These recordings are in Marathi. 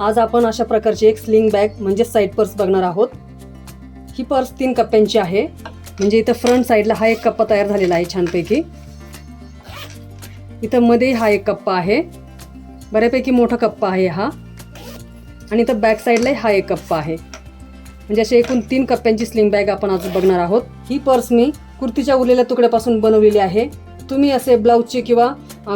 आज आपण अशा प्रकारची एक स्लिंग बॅग म्हणजे साईड पर्स बघणार आहोत. ही पर्स तीन कप्प्यांची आहे. म्हणजे इथं फ्रंट साईडला हा एक कप्पा तयार झालेला आहे छानपैकी. इथं मध्ये हा एक कप्पा आहे. बऱ्यापैकी मोठा कप्पा आहे हा. आणि इथं बॅक साईडलाही हा एक कप्पा आहे. म्हणजे असे एकूण तीन कप्प्यांची स्लिंग बॅग आपण आज बघणार आहोत. ही पर्स मी कुर्तीच्या उरलेल्या तुकड्यापासून बनवलेली आहे. तुम्ही असे ब्लाऊजचे किंवा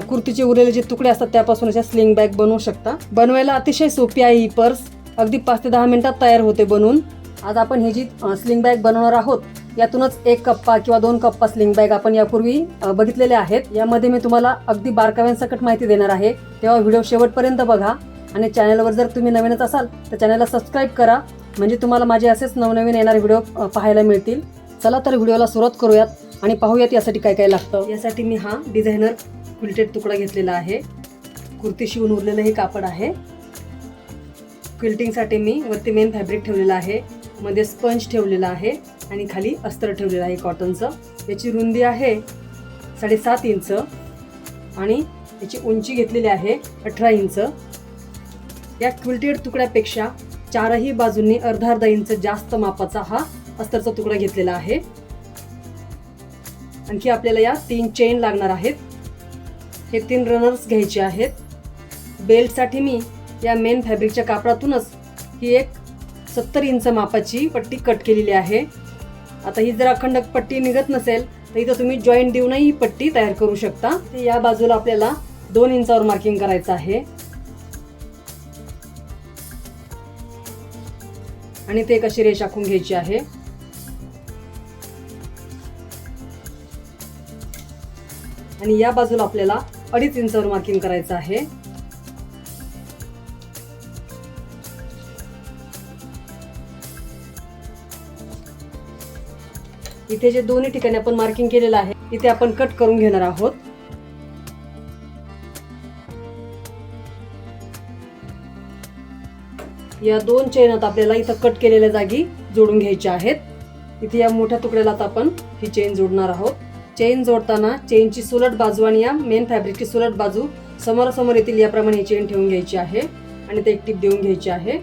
कुर्तीचे उरलेले जे तुकडे असतात त्यापासून अशा स्लिंग बॅग बनवू शकता. बनवायला अतिशय सोपी आहे ही पर्स. अगदी पाच ते दहा मिनिटात तयार होते बनवून आज आपण ही जी स्लिंग बॅग बनवणार आहोत यातूनच एक कप्पा किंवा दोन कप्पा स्लिंग बॅग आपण यापूर्वी बघितलेल्या बघितलेले आहेत. यामध्ये मी तुम्हाला अगदी बारकाव्यांसकट माहिती देणार आहे. तेव्हा व्हिडिओ शेवटपर्यंत बघा आणि चॅनलवर जर तुम्ही नवीनच असाल तर चॅनलला सबस्क्राईब करा. म्हणजे तुम्हाला माझे असेच नवनवीन येणारे व्हिडिओ पाहायला मिळतील. चला तर व्हिडिओला सुरुवात करूयात. आणि पाहूयात यासाठी काय काय लागतं. यासाठी मी हा डिझायनर क्विल्टेड तुकडा घेतलेला आहे. कुर्ती शिवून उरलेलं हे कापड आहे. क्विल्टिंगसाठी मी वरती मेन फॅब्रिक ठेवलेलं आहे. मध्ये स्पंज ठेवलेला आहे आणि खाली अस्तर ठेवलेलं आहे कॉटनचं याची रुंदी आहे साडेसात इंच आणि याची उंची घेतलेली आहे अठरा इंच. या क्विल्टेड तुकड्यापेक्षा चारही बाजूंनी अर्धा अर्धा इंच जास्त मापाचा हा अस्तरचा तुकडा घेतलेला आहे. आणखी आपल्याला या तीन चेन लागणार आहेत. हे तीन रनर्स घ्यायचे आहेत. बेल्टसाठी मी या मेन फॅब्रिकच्या कापडातूनच ही एक सत्तर इंच मापाची पट्टी कट केलेली आहे. आता ही जर अखंड पट्टी निघत नसेल तर इथं तुम्ही जॉईंट देऊनही ही पट्टी तयार करू शकता. ते या बाजूला आपल्याला दोन इंचावर मार्किंग करायचं आहे. आणि ते कशी रेष आखून घ्यायची आहे. आणि या बाजूला आपल्याला अडीच इंचावर मार्किंग करायचं आहे. इथे जे दोन्ही ठिकाणी आपण मार्किंग केलेलं आहे इथे आपण कट करून घेणार आहोत. या दोन चेन आता आपल्याला इथं कट केलेल्या जागी जोडून घ्यायच्या आहेत. इथे या मोठ्या तुकड्याला आता आपण ही चेन जोडणार आहोत. चेन जोडताना चेनची सुलट बाजू आणि या मेन फॅब्रिकची सुलट बाजू समोरासमोर येतील याप्रमाणे ही चेन ठेवून घ्यायची आहे. आणि ते एक टीप देऊन घ्यायची आहे.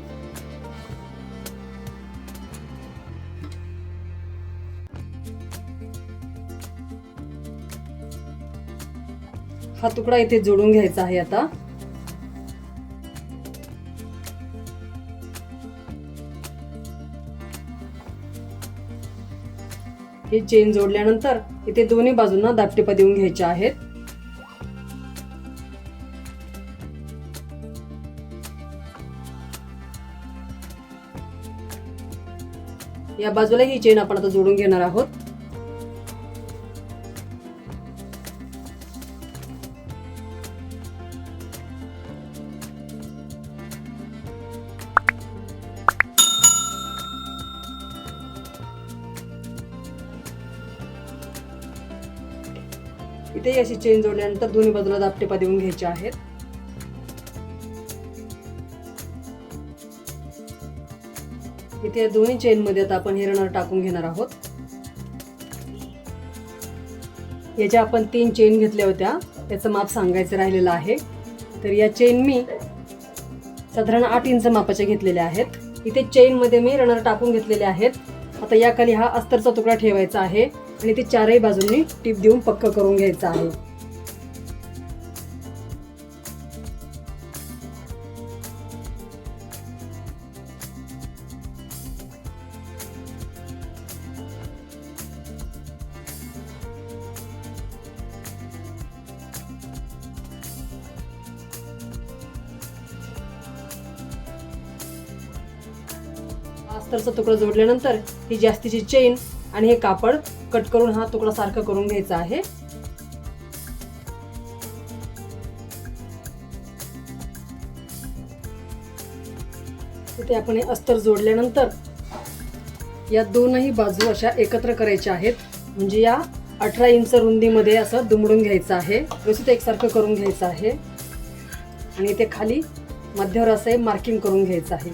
हा तुकडा इथे जोडून घ्यायचा आहे आता. ही चेन जोडल्यानंतर इथे दोन्ही बाजूंना दापटिपा देऊन घ्यायच्या आहेत. या बाजूला ही चेन आपण आता जोडून घेणार आहोत. इथे अशी चेन जोडल्यानंतर दोन्ही बाजूला दापटेपा देऊन घ्यायचे आहेत. इथे या दोन्ही चेनमध्ये आता आपण हे रनर टाकून घेणार आहोत. याच्या आपण तीन चेन घेतल्या होत्या. त्याचं माप सांगायचं राहिलेलं आहे. तर या चेन मी साधारण आठ इंच मापाच्या घेतलेल्या आहेत. इथे चेनमध्ये मी रनर टाकून घेतलेले आहेत. आता याखाली हा अस्तरचा तुकडा ठेवायचा आहे. आणि ते चारही बाजूंनी टीप देऊन पक्क करून घ्यायचं आहे. अस्तरचा तुकडा जोडल्यानंतर ही जास्तीची चेन आणि हे कापड कट करून हा तुकडा सारखा करून घ्यायचा आहे. तिथे आपण हे अस्तर जोडल्यानंतर या दोनही बाजू अशा एकत्र करायच्या आहेत. म्हणजे या अठरा इंच रुंदीमध्ये असं दुमडून घ्यायचं आहे. व्यवस्थित एकसारखं करून घ्यायचं आहे. आणि ते खाली मध्यावर असं हे मार्किंग करून घ्यायचं आहे.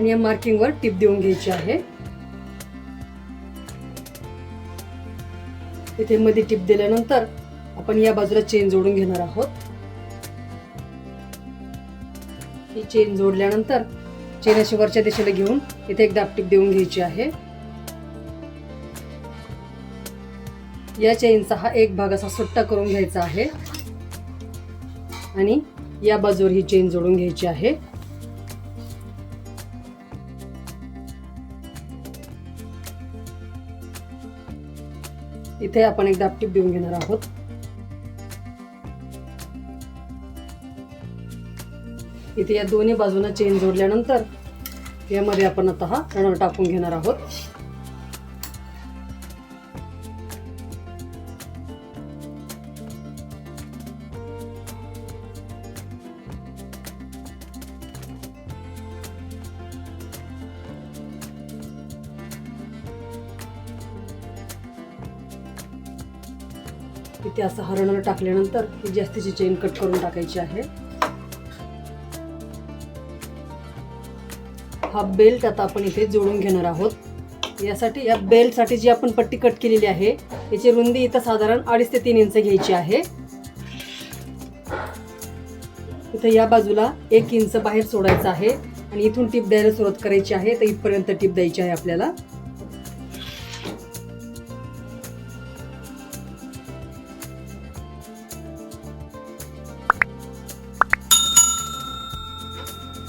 आणि या मार्किंगवर टिप देऊन घ्यायची आहे. इथे मध्ये टिप दिल्यानंतर आपण या बाजूला चेन जोडून घेणार आहोत. ही चेन जोडल्यानंतर चेन अशी वरच्या दिशेला घेऊन इथे एक दापटीप देऊन घ्यायची आहे. या चेनचा हा एक भाग असा सुट्टा करून घ्यायचा आहे. आणि या बाजूवर ही चेन जोडून घ्यायची आहे. इथे आपण एक दापटीप देऊन घेणार आहोत. इथे या दोन्ही बाजूला चेन जोडल्यानंतर यामध्ये आपण आता हा रनर टाकून घेणार आहोत. इथे असं हरणं टाकल्यानंतर ही जास्तीची चेन कट करून टाकायची आहे. हा बेल्ट आता आपण इथे जोडून घेणार आहोत. यासाठी या बेल्टसाठी जी आपण पट्टी कट केलेली आहे याची रुंदी इथं साधारण अडीच ते तीन इंच घ्यायची आहे. इथं या बाजूला एक इंच बाहेर सोडायचं आहे आणि इथून टीप द्यायला सुरुवात करायची आहे. तर इथपर्यंत टीप द्यायची आहे आपल्याला.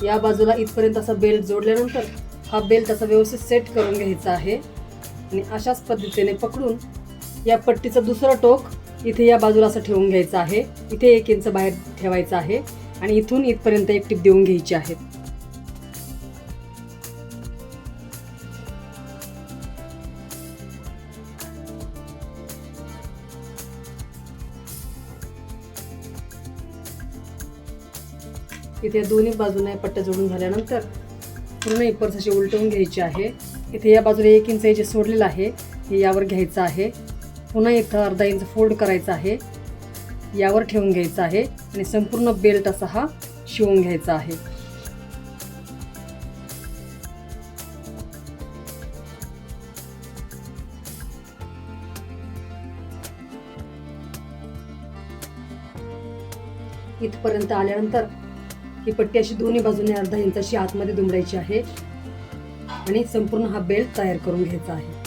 या बाजूला इथपर्यंत असा बेल्ट जोडल्यानंतर हा बेल्ट असा व्यवस्थित सेट करून घ्यायचा आहे. आणि अशाच पद्धतीने पकडून या पट्टीचं दुसरं टोक इथे या बाजूला असं ठेवून घ्यायचं आहे. इथे एक इंच बाहेर ठेवायचं आहे. आणि इथून इथपर्यंत एक टीप देऊन घ्यायची आहे. इथे या दोन्ही बाजूने पट्ट्या जोडून झाल्यानंतर पूर्ण एक पर्स अशी उलटवून घ्यायची आहे. इथे या बाजूला एक इंच जे सोडलेलं आहे हे यावर घ्यायचं आहे. पुन्हा इथं अर्धा इंच फोल्ड करायचा आहे. यावर ठेवून घ्यायचं आहे आणि संपूर्ण बेल्ट असा हा शिवून घ्यायचा आहे. इथपर्यंत आल्यानंतर ही पट्टी अशी दोन्ही बाजूने अर्धा इंचाची आतमध्ये दुमडायची आहे. आणि संपूर्ण हा बेल्ट तयार करून घ्यायचा आहे.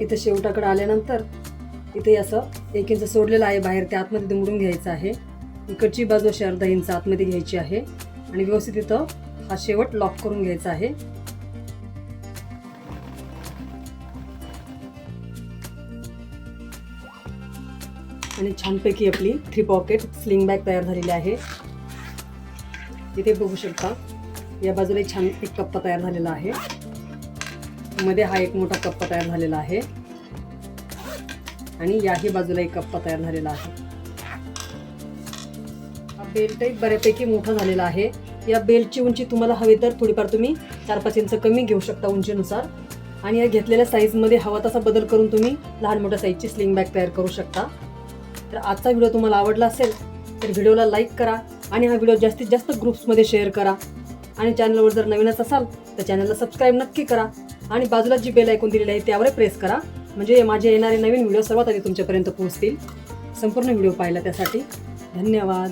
इथं शेवटाकडे आल्यानंतर इथे असं एक इंच सोडलेलं आहे बाहेर त्या आतमध्ये दुमडून घ्यायचं आहे. इकडची बाजू अशी अर्धा इंच आतमध्ये घ्यायची आहे. आणि व्यवस्थित इथं हा शेवट लॉक करून घ्यायचा आहे. आणि छानपैकी आपली थ्री पॉकेट स्लिंग बॅग तयार झालेली आहे. इथे बघू शकता या बाजूला एक छान एक कप्पा तयार झालेला आहे. मध्ये हा एक मोठा कप्पा तयार झालेला आहे. आणि याही बाजूला एक कप्पा तयार झालेला आहे. बेल्टही बऱ्यापैकी मोठा झालेला आहे. या बेल्टची उंची तुम्हाला हवी तर थोडीफार तुम्ही चार पाच इंच कमी घेऊ शकता उंचीनुसार. आणि या घेतलेल्या साईजमध्ये हवा तसा बदल करून तुम्ही लहान मोठ्या साईजची स्लिंग बॅग तयार करू शकता. तर आजचा व्हिडिओ तुम्हाला आवडला असेल तर व्हिडिओला लाईक करा आणि हा व्हिडिओ जास्तीत जास्त ग्रुप्समध्ये शेअर करा. आणि चॅनलवर जर नवीनच असाल तर चॅनलला सबस्क्राईब नक्की करा आणि बाजूला जी बेल ऐकून दिलेली आहे त्यावर प्रेस करा. म्हणजे माझे येणारे नवीन व्हिडिओ सर्वात आधी तुमच्यापर्यंत पोहोचतील. संपूर्ण व्हिडिओ पाहिला त्यासाठी. धन्यवाद.